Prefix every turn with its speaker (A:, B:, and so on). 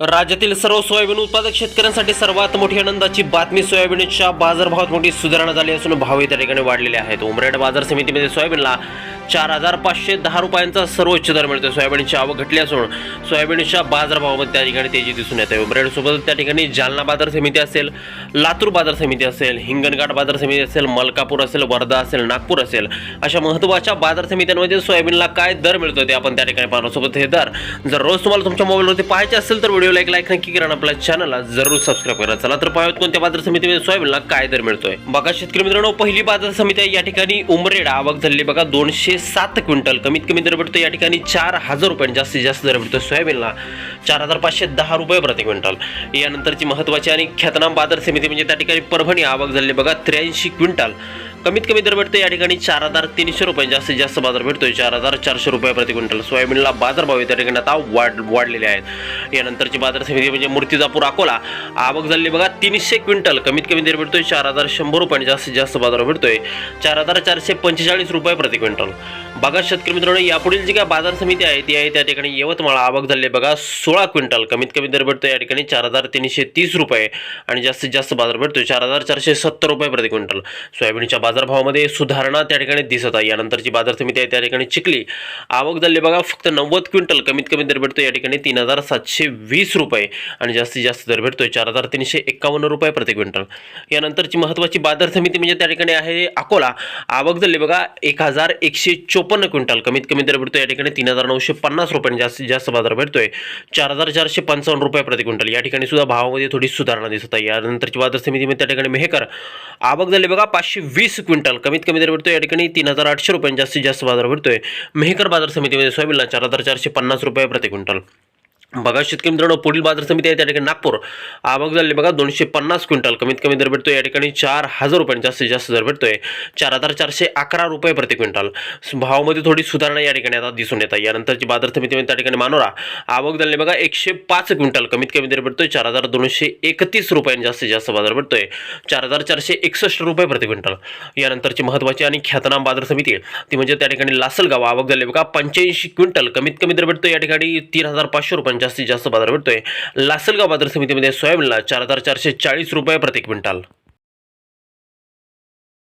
A: राज्यातील सर्व सोयाबीन उत्पादक शेतकऱ्यांसाठी सर्वात मोठी आनंदाची बातमी सोयाबीनच्या बाजारभावात मोठी सुधारणा झाली असून भावही त्या ठिकाणी वाढलेले आहेत. उमरेड बाजार समितीमध्ये सोयाबीनला चार हजार पाचशे दहा रुपयांचा सर्वोच्च दर मिळतो सोयाबीनची आवक घटली असून सोयाबीनच्या बाजारभावामध्ये त्या ठिकाणी तेजी दिसून येते. उमरेडसोबत त्या ठिकाणी जालना बाजार समिती असेल लातूर बाजार समिती असेल हिंगणघाट बाजार समिती असेल मलकापूर असेल वर्धा असेल नागपूर असेल अशा महत्त्वाच्या बाजार समित्यांमध्ये सोयाबीनला काय दर मिळतो ते आपण त्या ठिकाणी पाहणार सोबत हे दर जर रोज तुम्हाला तुमच्या मोबाईलवरती पाहायचे असेल तर व्हिडिओला एक लाईक नक्की करा आपल्या चॅनलला जरूर सबस्क्राईब करा. चला तर पाहूयात कोणत्या बाजार समितीमध्ये सोयाबीनला काय दर मिळतोय. बघा शेतकरी मित्रांनो पहिली बाजार समिती आहे या ठिकाणी उमरेड. आवक झालेली बघा दोनशे म्हणजे सात क्विंटल. कमीत कमी दर भेटतो या ठिकाणी चार हजार रुपये जास्तीत जास्त दर भेटतो सोयाबीनला. चार हजार पाचशे दहा रुपये प्रति क्विंटल. यानंतरची महत्त्वाची आणि ख्यातनाम बाजार समिती म्हणजे त्या ठिकाणी परभणी आवक झालेली बघा त्र्याऐंशी क्विंटल. कमीत कमी दर भेटतो या ठिकाणी चार हजार तीनशे रुपये. जास्तीत जास्त बाजार भेटतोय चार हजार चारशे रुपये प्रति क्विंटल. सोयाबीनला बाजारभाव त्या ठिकाणी आता वाढ वाढलेले आहेत. यानंतरची बाजार समिती म्हणजे मूर्तिजापूर अकोला. आवक झालेली बघा तीनशे क्विंटल. कमीत कमी दर भेटतोय चार हजार शंभर रुपये जास्तीत जास्त बाजार भेटतोय चार हजार चारशे पंचेचाळीस रुपये प्रति क्विंटल. बघा शेतकरी मित्रांनो यापुढील जी काय बाजार समिती आहे ती आहे त्या ठिकाणी यवतमाळ आवक झाली बघा सोळा क्विंटल कमीत कमी दर भेटतो या ठिकाणी चार हजार तीनशे तीस रुपये आणि जास्तीत जास्त बाजार भेटतो चार हजार चारशे सत्तर रुपये प्रति क्विंटल. सोयाबीनच्या बाजारभावामध्ये सुधारणा त्या ठिकाणी दिसत आहे. यानंतरची बाजार समिती आहे त्या ठिकाणी चिखली. आवक झाली बघा फक्त नव्वद क्विंटल कमीत कमी दर भेटतो या ठिकाणी तीन हजार सातशे वीस रुपये आणि जास्तीत जास्त दर भेटतोय. चार हजार तीनशे एक्कावन्न रुपये प्रति क्विंटल. यानंतरची महत्त्वाची बाजार समिती म्हणजे त्या ठिकाणी आहे अकोला. आवक झाली बघा एक हजार एकशे चोपन्न क्विंटल. कमीत कमी दर भेटतो या ठिकाणी तीन हजार नऊशे पन्नास रुपये जास्तीत जास्त बाजार भेटतोय चार हजार चारशे पंचावन्न रुपये प्रति क्विंटल. या ठिकाणी सुद्धा भावामध्ये थोडी सुधारणा दिसत आहे. यानंतरची बाजार समितीमध्ये त्या ठिकाणी मेहकर आवक झाली बघा पाचशे वीस क्विंटल. कमीत कमी दर भेटतो या ठिकाणी तीन हजार आठशे रुपये जास्तीत जास्त बाजार भेटतोय मेहकर बाजार समितीमध्ये सोयाबीनला चार हजार चारशे पन्नास रुपये प्रति क्विंटल. बघा शेतकरी मित्रांनो पुढील बाजार समिती आहे त्या ठिकाणी नागपूर. आवक झाली बघा दोनशे पन्नास क्विंटल. कमीत कमी दर भेटतो या ठिकाणी चार हजार रुपयांनी जास्तीत जास्त दर भेटतोय. चार हजार चारशे अकरा रुपये प्रति क्विंटल. भावामध्ये थोडी सुधारणा या ठिकाणी आता दिसून येत आहे. यानंतरची बाजार समिती म्हणजे त्या ठिकाणी मानोरा. आवक झाली बघा एकशे पाच क्विंटल. कमीत कमी दर भेटतोय चार हजार दोनशे एकतीस रुपयांनी जास्तीत जास्त बाजार भेटतोय. चार हजार चारशे एकसष्ट रुपये प्रति क्विंटल. यानंतरची महत्त्वाची आणि ख्यातनाम बाजार समिती ती म्हणजे त्या ठिकाणी लासलगाव. आवक झाली बघा पंच्याऐंशी क्विंटल. कमीत कमी दर भेटतोय या ठिकाणी तीन हजार पाचशे रुपये जास्तीत जास्त बाजार भेटतोय लासलगाव बाजार समितीमध्ये सोयाबीनला चार हजार चारशे चाळीस रुपये प्रति क्विंटल.